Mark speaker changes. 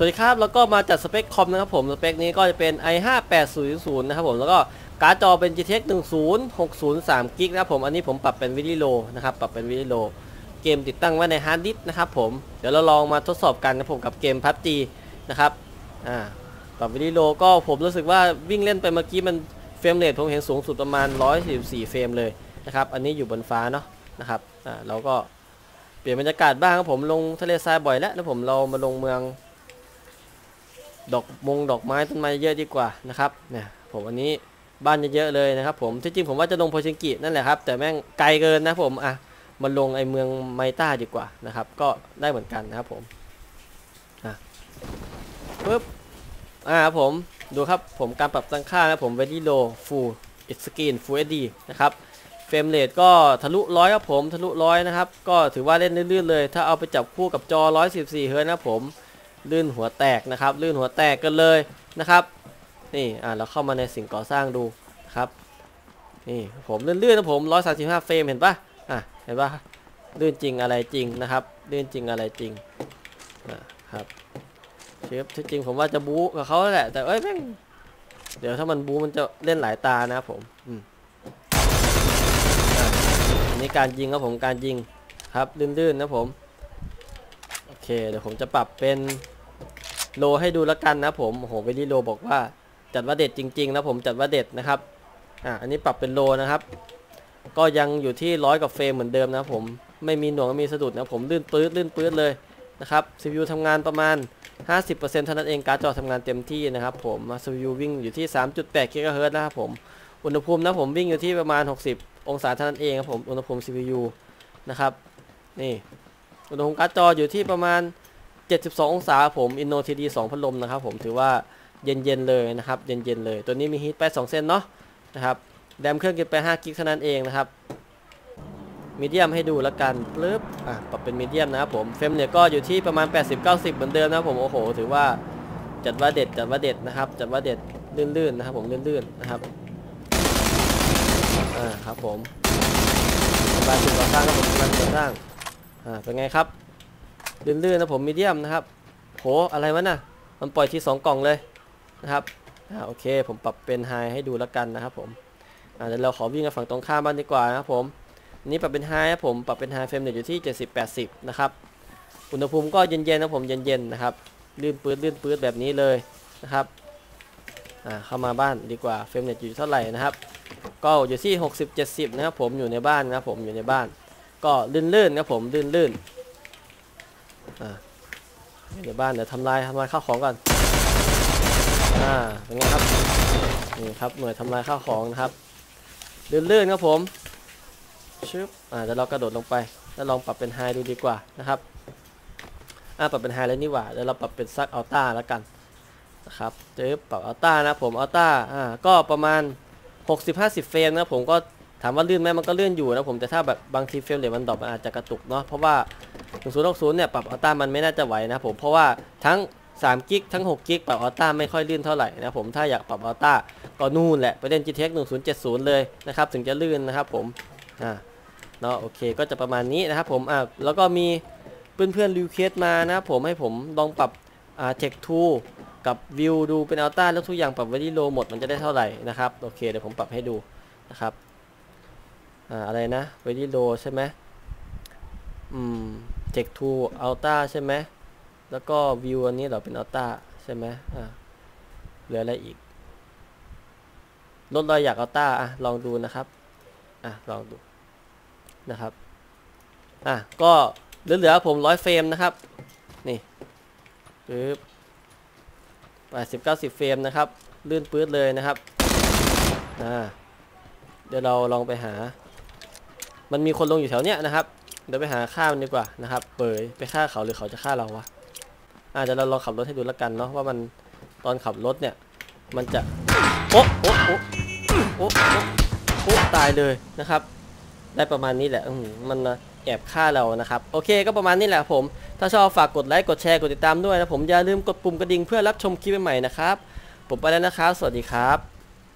Speaker 1: สวัสดีครับ แล้วก็มาจัดสเปคคอมนะครับผม สเปคนี้ก็จะเป็น i 5 8 0 0นะครับผม แล้วก็การ์ดจอเป็น GTX 10603กิกนะครับผม อันนี้ผมปรับเป็นวิดีโลนะครับ ปรับเป็นวิดีโล เกมติดตั้งไว้ในฮาร์ดดิสก์นะครับผม เดี๋ยวเราลองมาทดสอบกันนะผมกับเกม PUBG นะครับ อ่า ปรับวิดีโลก็ผมรู้สึกว่าวิ่งเล่นไปเมื่อกี้มันเฟรมเรทผมเห็นสูงสุดประมาณ 144 เฟรมเลยนะครับ อันนี้อยู่บนฟ้าเนาะนะครับ อ่า เราก็เปลี่ยนบรรยากาศบ้างครับผม ลงทะเลทรายบ่อยแล้วแล้วผมเรามาลงเมือง ดอกมงดอกไม้ต้นไม้เยอะดีกว่านะครับเนี่ยผมวันนี้บ้านเยอะๆเลยนะครับผมที่จริงผมว่าจะลงโพชิงกินั่นแหละครับแต่แม่งไกลเกินนะผมอะมาลงไอเมืองไมต้าดีกว่านะครับ ก็ได้เหมือนกันนะครับผมอะปึ๊บอ่าผมดูครับผมการปรับตั้งค่านะผม very low full screen full HD นะครับเฟรมเรทก็ทะลุร้อยครับผมทะลุร้อยนะครับ ก็ถือว่าเล่นลื่นๆเลย ถ้าเอาไปจับคู่กับจอ114เฮิร์ตซ์นะครับผม ลื่นหัวแตกนะครับ ลื่นหัวแตกกันเลยนะครับ นี่อ่าเราเข้ามาในสิ่งก่อสร้างดูนะครับนี่ผมลื่นๆนะผม135เฟรมเห็นปะอะเห็นปะลื่นจริงอะไรจริงนะครับลื่นจริงอะไรจริงนะครับเชฟที่จริงผมว่าจะบู๊กับเขาแหละแต่เอ้ยแม่งเดี๋ยวถ้ามันบู๊มันจะเล่นหลายตานะครับผมอืมอันนี้การยิงครับผมการยิงครับลื่นๆนะผม เคเดี๋ยวผมจะปรับเป็นโลให้ดูแล้วกันนะผมโอ้โหเวลี่โลบอกว่าจัดว่าเด็ดจริงๆนะผมจัดว่าเด็ดนะครับอ่าอันนี้ปรับเป็นโลนะครับ ก็ยังอยู่ที่ร้อยกับเฟรมเหมือนเดิมนะผมไม่มีหน่วงไม่มีสะดุดนะผมลื่นปื๊ดลื่นปื๊ดเลยนะครับ CPU ทำงานประมาณ 50%เท่านั้นเองการ์ดจอทำงานเต็มที่นะครับผม CPU วิ่งอยู่ที่ 3.8 GHz นะครับผม อุณหภูมินะผมวิ่งอยู่ที่ประมาณ 60 องศาเท่านั้นเองครับผม อุณหภูมิ CPU นะครับ นี่ อุณหภูมิการ์ดจออยู่ที่ประมาณ 72 องศาผม Inno TD 2พัดลมนะครับผมถือว่าเย็นๆเลยนะครับเย็นๆเลย ตัวนี้มีฮีทไป 2 เส้นเนาะนะครับแรมเครื่องกินไป5กิกเท่านั้นเองนะครับมีเดียมให้ดูแล้วกันปึ๊บอะปรับเป็นมีเดียมนะครับผมเฟรมเนี่ยก็อยู่ที่ประมาณ 80-90 เหมือนเดิมนะครับผมโอ้โห ถือว่าจัดว่าเด็ดจัดว่าเด็ดนะครับจัดว่าเด็ดลื่นๆนะครับผมลื่นๆนะครับอ่าครับผมสบายสุดก่อสร้างครับผมสบายสุดก่อสร้าง อ่าเป็นไงครับลื่นๆนะผมมีเดียมนะครับโหอะไรวะน่ะมันปล่อยที่ 2 กล่องเลยนะครับอ่าโอเค ผมปรับเป็นไฮให้ดูแล้วกันนะครับผมอ่าเดี๋ยวเราขอวิ่งกับฝั่งตรงข้ามบ้างดีกว่านะครับผมนี้ปรับเป็นไฮครับผมปรับเป็นไฮเฟรมเรทอยู่ที่ 70-80 นะครับอุณหภูมิก็เย็นๆนะผมเย็นๆนะครับลื่นปื๊ดลื่นปื๊ดแบบนี้เลยนะครับอ่าเข้ามาบ้านดีกว่าเฟรมเรทอยู่เท่าไหร่นะครับ ก็อยู่ที่ 60-70 นะครับผมอยู่ในบ้านนะครับผมอยู่ในบ้าน ก็ลื่นๆนะผมลื่นๆอ่าเดี๋ยวบ้านเดี๋ยวทำลายทำลายข้าวของก่อนอ่าเป็นไงครับนี่ครับหน่วยทำลายข้าวของนะครับลื่นๆครับผมชึบอ่าเดี๋ยวเรากระโดดลงไปแล้วลองปรับเป็นไฮดูดีกว่านะครับอ่าปรับเป็นไฮแล้วนี่หว่าเดี๋ยวเราปรับเป็นซักอัลต้าแล้วกันนะครับเจอปรับอัลต้านะผมอัลต้าอ่าก็ประมาณ 60-50 เฟรมนะผมก็ ถามว่าลื่นไหมมันก็ลื่นอยู่นะผมแต่ถ้าแบบบางทีเฟรมเรทมันดรอปมันอาจจะกระตุกเนาะเพราะว่า1060เนี่ยปรับอัลต้ามันไม่น่าจะไหวนะผมเพราะว่าทั้ง3กิกทั้ง6กิกปรับอัลต้าไม่ค่อยลื่นเท่าไหร่นะผมถ้าอยากปรับอัลต้าก็นู่นแหละไปเล่น GTX 1070 เลยนะครับถึงจะลื่นนะครับผมอ่าเนาะโอเคก็จะประมาณนี้นะครับผมอ่าแล้วก็มีเพื่อนๆรีเควสมานะครับผมให้ผมลองปรับอ่า Tech 2กับวิวดูเป็นอัลต้าแล้วทุกอย่างปรับไว้ที่โลหมดมันจะได้เท่าไหร่นะครับโอเคเดี๋ยวผมปรับให้ดูนะครับ อะไรนะไว้ที่โลใช่ไหมอืม Tech 2 Ultra ใช่ไหมแล้วก็ View อันนี้เราเป็น Ultra ใช่ไหมอ่าเหลืออะไรอีก ลดรอยอยาก Ultra อะลองดูนะครับ อะลองดูนะครับ อะก็เหลือๆผมร้อยเฟรมนะครับ นี่ปึ๊บแปดสิบเก้าสิบเฟรมนะครับ ลื่นปื๊ดเลยนะครับ อ่า เดี๋ยวเราลองไปหา มันมีคนลงอยู่แถวเนี้ยนะครับ เดี๋ยวไปหาฆ่ามันดีกว่านะครับ เปยไปฆ่าเขาหรือเขาจะฆ่าเราวะอาเดี๋ยวเราลองขับรถให้ดูแล้วกันเนาะว่ามันตอนขับรถเนี่ย มันจะโอ๊ะโอ๊ะโอ๊ะโอ๊ะโอ๊ะตายเลยนะครับ ได้ประมาณนี้แหละมมันแอบฆ่าเรานะครับ โอเคก็ประมาณนี้แหละผม ถ้าชอบฝากกดไลค์กดแชร์กดติดตามด้วยนะผมอย่าลืมกดปุ่มกระดิ่งเพื่อรับชมคลิปใหม่ๆนะครับ ผมไปแล้วนะครับ สวัสดีครับ